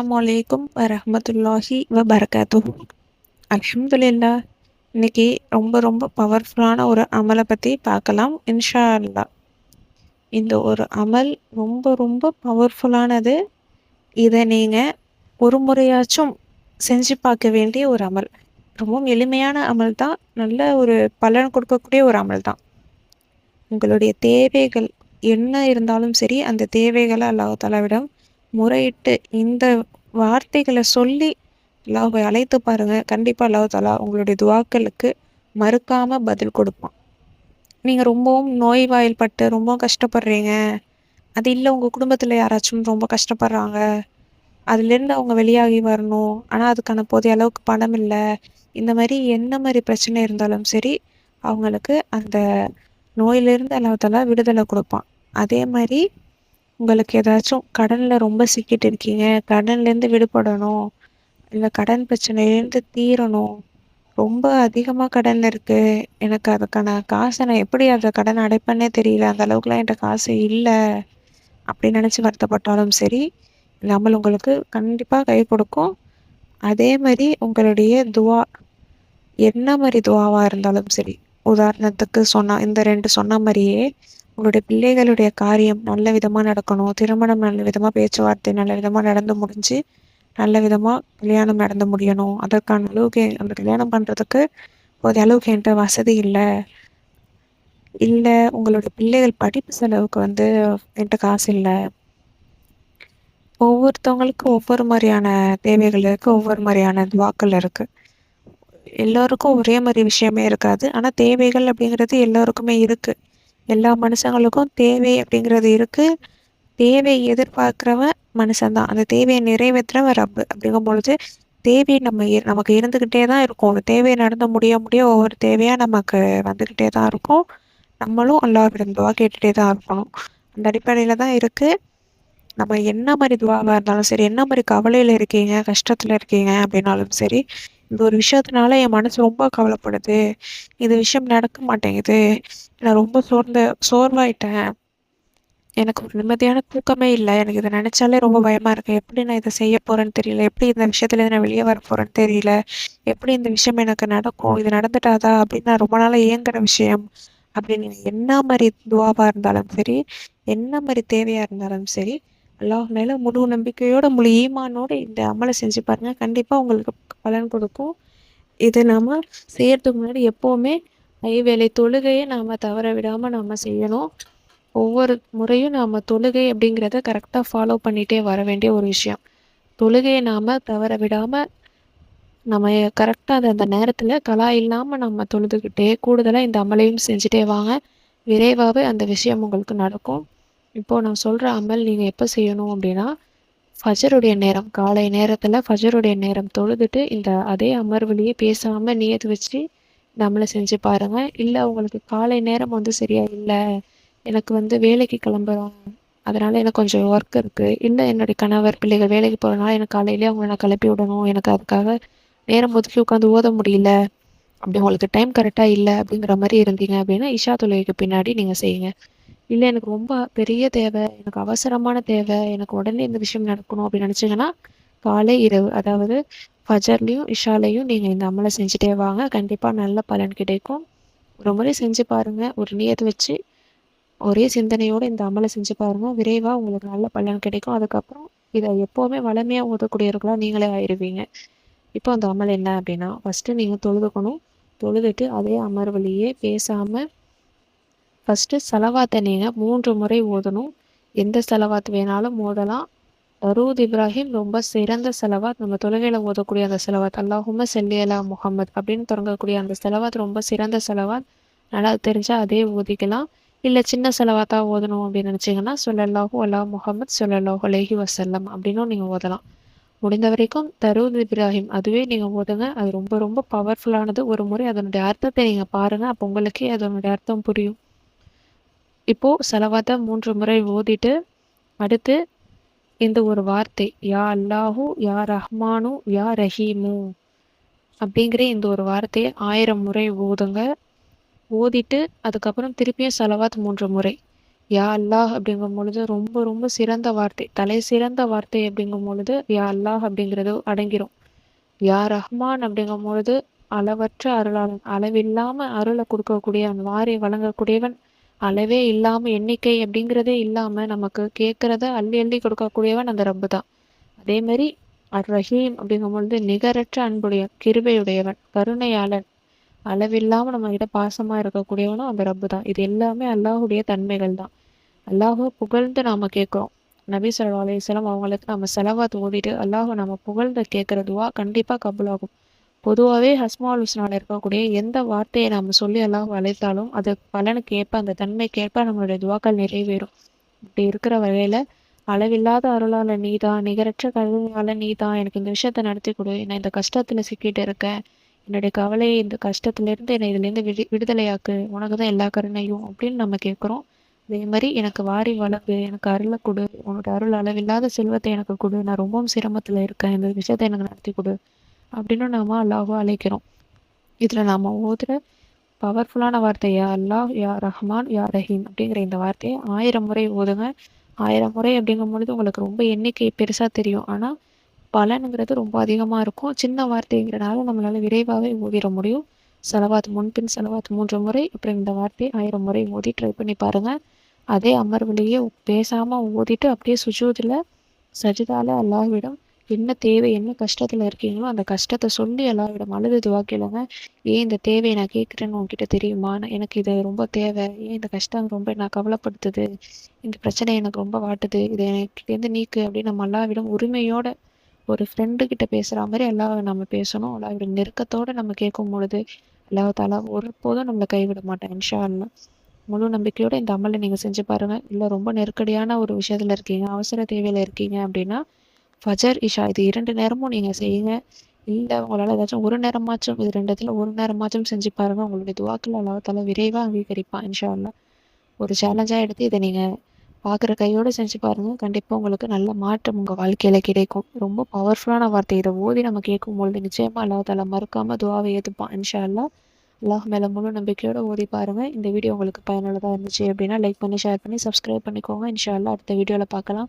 அஸ்ஸலாமு வ வபரகாத்துஹு அலமதுல்லா இன்னைக்கு ரொம்ப ரொம்ப பவர்ஃபுல்லான ஒரு அமலை பற்றி பார்க்கலாம் இன்ஷா அல்லா இந்த ஒரு அமல் ரொம்ப ரொம்ப பவர்ஃபுல்லானது இதை நீங்கள் ஒரு முறையாச்சும் செஞ்சு பார்க்க வேண்டிய ஒரு அமல். ரொம்பவும் எளிமையான அமல் தான் நல்ல ஒரு பலன் கொடுக்கக்கூடிய ஒரு அமல் தான். உங்களுடைய தேவைகள் என்ன இருந்தாலும் சரி அந்த தேவைகளை அல்லாஹாலாவிடம் முறையிட்டு இந்த வார்த்தைகளை சொல்லி அல்லாஹை அழைத்து பாருங்கள் கண்டிப்பாக அல்லாஹ் தாலா உங்களுடைய துவாக்களுக்கு மறுக்காமல் பதில் கொடுப்பான். நீங்கள் ரொம்பவும் நோய்வாயில்பட்டு ரொம்பவும் கஷ்டப்படுறீங்க. அது இல்லை உங்கள் குடும்பத்தில் யாராச்சும் ரொம்ப கஷ்டப்படுறாங்க. அதுலேருந்து அவங்க வெளியாகி வரணும். ஆனால் அதுக்கான போதிய அளவுக்கு பணம் இல்லை. இந்த மாதிரி என்ன மாதிரி பிரச்சனை இருந்தாலும் சரி அவங்களுக்கு அந்த நோயிலிருந்து அல்லாஹ் விடுதலை கொடுப்பான். அதே மாதிரி உங்களுக்கு ஏதாச்சும் கடனில் ரொம்ப சிக்கிட்டு இருக்கீங்க கடன்லேருந்து விடுபடணும் இல்லை கடன் பிரச்சனையிலேருந்து தீரணும் ரொம்ப அதிகமாக கடன் இருக்குது எனக்கு அதுக்கான காசை நான் எப்படி அந்த கடன் அடைப்பேன்னே தெரியல அந்த அளவுக்குலாம் என்கிட்ட காசு இல்லை அப்படின்னு நினச்சி வருத்தப்பட்டாலும் சரி இல்லாமல் உங்களுக்கு கண்டிப்பாக கை கொடுக்கும். அதே மாதிரி உங்களுடைய துவா என்ன மாதிரி துவாவாக இருந்தாலும் சரி உதாரணத்துக்கு சொன்னால் இந்த ரெண்டு சொன்ன மாதிரியே உங்களுடைய பிள்ளைகளுடைய காரியம் நல்ல விதமாக நடக்கணும். திருமணம் நல்ல விதமாக பேச்சுவார்த்தை நல்ல விதமாக நடந்து முடிஞ்சு நல்ல விதமாக கல்யாணம் நடந்து முடியணும். அதற்கான அளவுக்கு அந்த கல்யாணம் பண்ணுறதுக்கு போதிய அளவுக்கு என்கிட்ட வசதி இல்லை. இல்லை உங்களுடைய பிள்ளைகள் படிப்பு செலவுக்கு வந்து என்கிட்ட காசு இல்லை. ஒவ்வொருத்தவங்களுக்கும் ஒவ்வொரு மாதிரியான தேவைகள் இருக்குது ஒவ்வொரு மாதிரியான வாக்கள் இருக்குது எல்லோருக்கும் ஒரே மாதிரி விஷயமே இருக்காது. ஆனால் தேவைகள் அப்படிங்கிறது எல்லோருக்குமே இருக்குது எல்லா மனுஷங்களுக்கும் தேவை அப்படிங்கிறது இருக்குது தேவை எதிர்பார்க்குறவன் மனுஷன்தான். அந்த தேவையை நிறைவேற்றுறவன் ரப்பு அப்படிங்கும் பொழுது தேவை நம்ம நமக்கு இருந்துக்கிட்டே தான் இருக்கும். ஒரு தேவை நடந்து முடிய முடிய ஒவ்வொரு தேவையாக நமக்கு வந்துக்கிட்டே தான் இருக்கும். நம்மளும் அல்லாவிடம் துவா கேட்டுகிட்டே தான் இருக்கணும். அந்த அடிப்படையில் தான் இருக்குது நம்ம என்ன மாதிரி துவாவாக இருந்தாலும் சரி என்ன மாதிரி கவலையில் இருக்கீங்க கஷ்டத்தில் இருக்கீங்க அப்படின்னாலும் சரி இந்த ஒரு விஷயத்தினால என் மனசு ரொம்ப கவலைப்படுது. இது விஷயம் நடக்க மாட்டேங்குது. நான் ரொம்ப சோர்ந்த சோர்வாயிட்டேன். எனக்கு ஒரு நிம்மதியான தூக்கமே இல்லை. எனக்கு இதை நினச்சாலே ரொம்ப பயமாக இருக்குது எப்படி நான் இதை செய்ய போகிறேன்னு தெரியல. எப்படி இந்த விஷயத்துலேருந்து நான் வெளியே வர போகிறேன்னு தெரியல. எப்படி இந்த விஷயம் எனக்கு நடக்கும்? இது நடந்துட்டாதா? அப்படின்னு நான் ரொம்ப நாளாக இயங்குற விஷயம். அப்படின்னு என்ன மாதிரி துவாவாக இருந்தாலும் சரி என்ன மாதிரி தேவையாக இருந்தாலும் சரி அல்லாஹ் மேலே முழு நம்பிக்கையோட முழு ஈமானோட இந்த அமலை செஞ்சு பாருங்கள் கண்டிப்பாக உங்களுக்கு பலன் கொடுக்கும். இதை நாம் செய்யறதுக்கு முன்னாடி எப்போவுமே ஐவேளை தொழுகையை நாம் தவற விடாமல் நாம் செய்யணும். ஒவ்வொரு முறையும் நாம் தொழுகை அப்படிங்கிறத கரெக்டாக ஃபாலோ பண்ணிகிட்டே வர வேண்டிய ஒரு விஷயம். தொழுகையை நாம் தவற விடாமல் நம்ம கரெக்டாக அது அந்த நேரத்தில் கலா இல்லாமல் நம்ம தொழுதுகிட்டே கூடுதலாக இந்த அமலையும் செஞ்சுட்டே வாங்க. விரைவாகவே அந்த விஷயம் உங்களுக்கு நடக்கும். இப்போது நான் சொல்கிற அமல் நீங்கள் எப்போ செய்யணும் அப்படின்னா ஃபஜருடைய நேரம் காலை நேரத்தில் ஃபஜருடைய நேரம் தொழுதுட்டு இந்த அதே அமர்வுலேயே பேசாமல் நியத்து வச்சு நம்மளை செஞ்சு பாருங்கள் இல்லை உங்களுக்கு காலை நேரம் வந்து சரியா இல்லை எனக்கு வந்து வேலைக்கு கிளம்புறோம் அதனால் எனக்கு கொஞ்சம் ஒர்க் இருக்குது இல்லை என்னுடைய கணவர் பிள்ளைகள் வேலைக்கு போகிறனால எனக்கு காலையிலேயே அவங்கள நான் கிளப்பி விடணும் எனக்கு அதுக்காக நேரம் ஒதுக்கி உட்காந்து ஓத முடியல அப்படி உங்களுக்கு டைம் கரெக்டாக இல்லை அப்படிங்கிற மாதிரி இருந்தீங்க அப்படின்னா இஷா தொழுகைக்கு பின்னாடி நீங்கள் செய்யுங்க. இல்லை எனக்கு ரொம்ப பெரிய தேவை எனக்கு அவசரமான தேவை எனக்கு உடனே இந்த விஷயம் நடக்கணும் அப்படின்னு நினச்சிங்கன்னா காலை இரவு அதாவது ஃபஜர்லேயும் இஷாலையும் நீங்கள் இந்த அமலை செஞ்சுட்டே வாங்க. கண்டிப்பாக நல்ல பலன் கிடைக்கும். ஒரு முறை செஞ்சு பாருங்கள் ஒரு நியத்தை வச்சு ஒரே சிந்தனையோடு இந்த அமலை செஞ்சு பாருங்கள் விரைவாக உங்களுக்கு நல்ல பலன் கிடைக்கும். அதுக்கப்புறம் இதை எப்போவுமே வளமையாக ஓதக்கூடியவர்களாக நீங்களே ஆயிடுவீங்க இப்போ அந்த அமல் என்ன அப்படின்னா ஃபஸ்ட்டு நீங்கள் தொழுதுக்கணும். தொழுதுட்டு அதே அமர்வழியே பேசாமல் ஃபஸ்ட்டு செலவாத்தை நீங்கள் மூன்று முறை ஓதணும் எந்த செலவாத்து வேணாலும் ஓதலாம் தரூத் இப்ராஹிம் ரொம்ப சிறந்த செலவாத். நம்ம தொழுகையில் ஓதக்கூடிய அந்த செலவாத். அல்லாஹும செல்லியலா முகமது அப்படின்னு தொடங்கக்கூடிய அந்த செலவாத் ரொம்ப சிறந்த செலவாத். நல்லா தெரிஞ்சால் அதே ஓதிக்கலாம் இல்லை சின்ன செலவாத்தாக ஓதணும் அப்படின்னு நினச்சிங்கன்னா சொல்லல்லாஹு அல்லா முகமது சொல்லல்லாஹு அலேஹி வசல்லம் அப்படின்னும் நீங்கள் ஓதலாம் முடிந்த வரைக்கும் தரூத் இப்ராஹிம் அதுவே நீங்கள் ஓதுங்க அது ரொம்ப ரொம்ப பவர்ஃபுல்லானது ஒரு முறை அதனுடைய அர்த்தத்தை நீங்கள் பாருங்கள் அப்போ உங்களுக்கே அதனுடைய அர்த்தம் புரியும். இப்போது செலவாத்தை மூன்று முறை ஓதிட்டு அடுத்து இந்த ஒரு வார்த்தை யா அல்லாஹூ யா ரஹ்மானு யா ரஹீமு அப்படிங்கிற இந்த ஒரு வார்த்தையை ஆயிரம் முறை ஓதுங்க. ஓதிட்டு அதுக்கப்புறம் திருப்பியும் செலவாத் மூன்று முறை யா அல்லாஹ் அப்படிங்கும் பொழுது ரொம்ப ரொம்ப சிறந்த வார்த்தை தலை சிறந்த வார்த்தை அப்படிங்கும் பொழுது யா அல்லாஹ் அப்படிங்கிறது அடங்கிரும். யா ரஹ்மான் அப்படிங்கும் பொழுது அளவற்ற அருளாளன் அளவில்லாம அருளை கொடுக்கக்கூடியவன் வாரி வழங்கக்கூடியவன் அளவே இல்லாம எண்ணிக்கை அப்படிங்கிறதே இல்லாம நமக்கு கேட்கறத அள்ளி அள்ளி கொடுக்கக்கூடியவன் அந்த ரப்பு தான் அதே மாதிரி அர் ரஹீம் அப்படிங்கும் பொழுது நிகரற்ற அன்புடைய கிருபையுடையவன் கருணையாளன் அளவில்லாம நம்ம கிட்ட பாசமா இருக்கக்கூடியவனும் அந்த ரப்பு தான் இது எல்லாமே அல்லாஹுடைய தன்மைகள் தான். அல்லாஹுவை புகழ்ந்து நாம கேட்குறோம். நபி சொல்லா அலையம் அவங்களுக்கு நம்ம செலவாத் ஓதிட்டு அல்லாஹ் நம்ம புகழ்ந்து கேட்குற துவா கண்டிப்பாக கபுலாகும். பொதுவாகவே ஹஸ்மால் ஹுஸ்னால இருக்கக்கூடிய எந்த வார்த்தையை நம்ம சொல்லி எல்லாம் வளைத்தாலும் அது பலனுக்கு ஏற்ப அந்த தன்மைக்கேற்ப நம்மளுடைய துவாக்கள் நிறைவேறும். இப்படி இருக்கிற வகையில் அளவில்லாத அருளால நீ தான் நிகரற்ற கருவியால் நீ தான் எனக்கு இந்த விஷயத்த நடத்தி கொடு நான் இந்த கஷ்டத்தில் சிக்கிட்டு இருக்கேன் என்னுடைய கவலை இந்த கஷ்டத்துலேருந்து என்னை இதுலேருந்து விடு விடுதலையாக்கு உனக்கு தான் எல்லா கருணையும் அப்படின்னு நம்ம கேட்குறோம். அதே மாதிரி எனக்கு வாரி வளர்ப்பு எனக்கு அருளை கொடு உன்னோட அருள் அளவில்லாத செல்வத்தை எனக்கு கொடு நான் ரொம்பவும் சிரமத்தில் இருக்கேன் இந்த விஷயத்தை எனக்கு நடத்தி கொடு அப்படின்னு நாம் அல்லாஹோ அழைக்கிறோம். இதில் நாம் ஓதுற பவர்ஃபுல்லான வார்த்தை யா அல்லாஹ் யா ரஹ்மான் யா ரஹீம் அப்படிங்கிற இந்த வார்த்தையை ஆயிரம் முறை ஓதுங்க. ஆயிரம் முறை அப்படிங்கும் பொழுது உங்களுக்கு ரொம்ப எண்ணிக்கை பெருசாக தெரியும். ஆனால் பலனுங்கிறது ரொம்ப அதிகமாக இருக்கும். சின்ன வார்த்தைங்கிறனால நம்மளால் விரைவாகவே ஓதிட முடியும். செலவாத் முன்பின் செலவாத் மூன்று முறை அப்புறம் இந்த வார்த்தையை ஆயிரம் முறை ஓதி ட்ரை பண்ணி பாருங்கள் அதே அமர்வுலேயே பேசாமல் ஓதிட்டு அப்படியே சுஜூதில் சஜிதால அல்லாஹ்விடம் என்ன தேவை என்ன கஷ்டத்தில் இருக்கீங்களோ அந்த கஷ்டத்தை சொல்லி எல்லாரிடம் அழுது துவா ஏன் இந்த தேவையை நான் கேட்குறேன்னு உங்ககிட்ட தெரியுமா? எனக்கு இது ரொம்ப தேவை. ஏன் இந்த கஷ்டம் ரொம்ப நான் கவலைப்படுத்துது? இந்த பிரச்சனை எனக்கு ரொம்ப வாட்டுது. இதை எனக்கிட்டேருந்து நீக்கு அப்படின்னு நம்ம எல்லாவிடம் உரிமையோட ஒரு ஃப்ரெண்டு கிட்ட பேசுகிற மாதிரி எல்லாம் நம்ம பேசணும். அல்லாவிட நெருக்கத்தோடு நம்ம கேட்கும் பொழுது அல்லாஹாலா ஒருபோதும் நம்மளை கைவிட மாட்டேன் இன்ஷா அல்லா முழு நம்பிக்கையோட இந்த அமலை நீங்கள் செஞ்சு பாருங்கள் இல்லை ரொம்ப நெருக்கடியான ஒரு விஷயத்தில் இருக்கீங்க அவசர தேவையில் இருக்கீங்க அப்படின்னா ஃபஜர் இஷா இது இரண்டு நேரமும் நீங்கள் செய்யுங்க. இல்லை உங்களால் ஏதாச்சும் ஒரு நேரமாச்சும் இது ரெண்டுத்தில் ஒரு நேரமாச்சும் செஞ்சு பாருங்கள் உங்களுடைய துவாக்கள் அல்லாத்தால விரைவாக அங்கீகரிப்பான் இன்ஷா அல்லா ஒரு சேலஞ்சாக எடுத்து இதை நீங்கள் பார்க்குற கையோடு செஞ்சு பாருங்கள் கண்டிப்பாக உங்களுக்கு நல்ல மாற்றம் உங்கள் வாழ்க்கையில் கிடைக்கும். ரொம்ப பவர்ஃபுல்லான வார்த்தை. இதை ஓதி நம்ம கேட்கும் பொழுது நிச்சயமாக அல்லாத்தால மறக்காமல் துவாவை ஏற்றுப்பான் இன்ஷா அல்லா அல்லாஹ் மேலே முழு நம்பிக்கையோடு ஓதி பாருங்கள் இந்த வீடியோ உங்களுக்கு பயனுள்ளதாக இருந்துச்சு அப்படின்னா லைக் பண்ணி ஷேர் பண்ணி சப்ஸ்கிரைப் பண்ணிக்கோங்க. இன்ஷா அல்லா அடுத்த வீடியோவில் பார்க்கலாம்.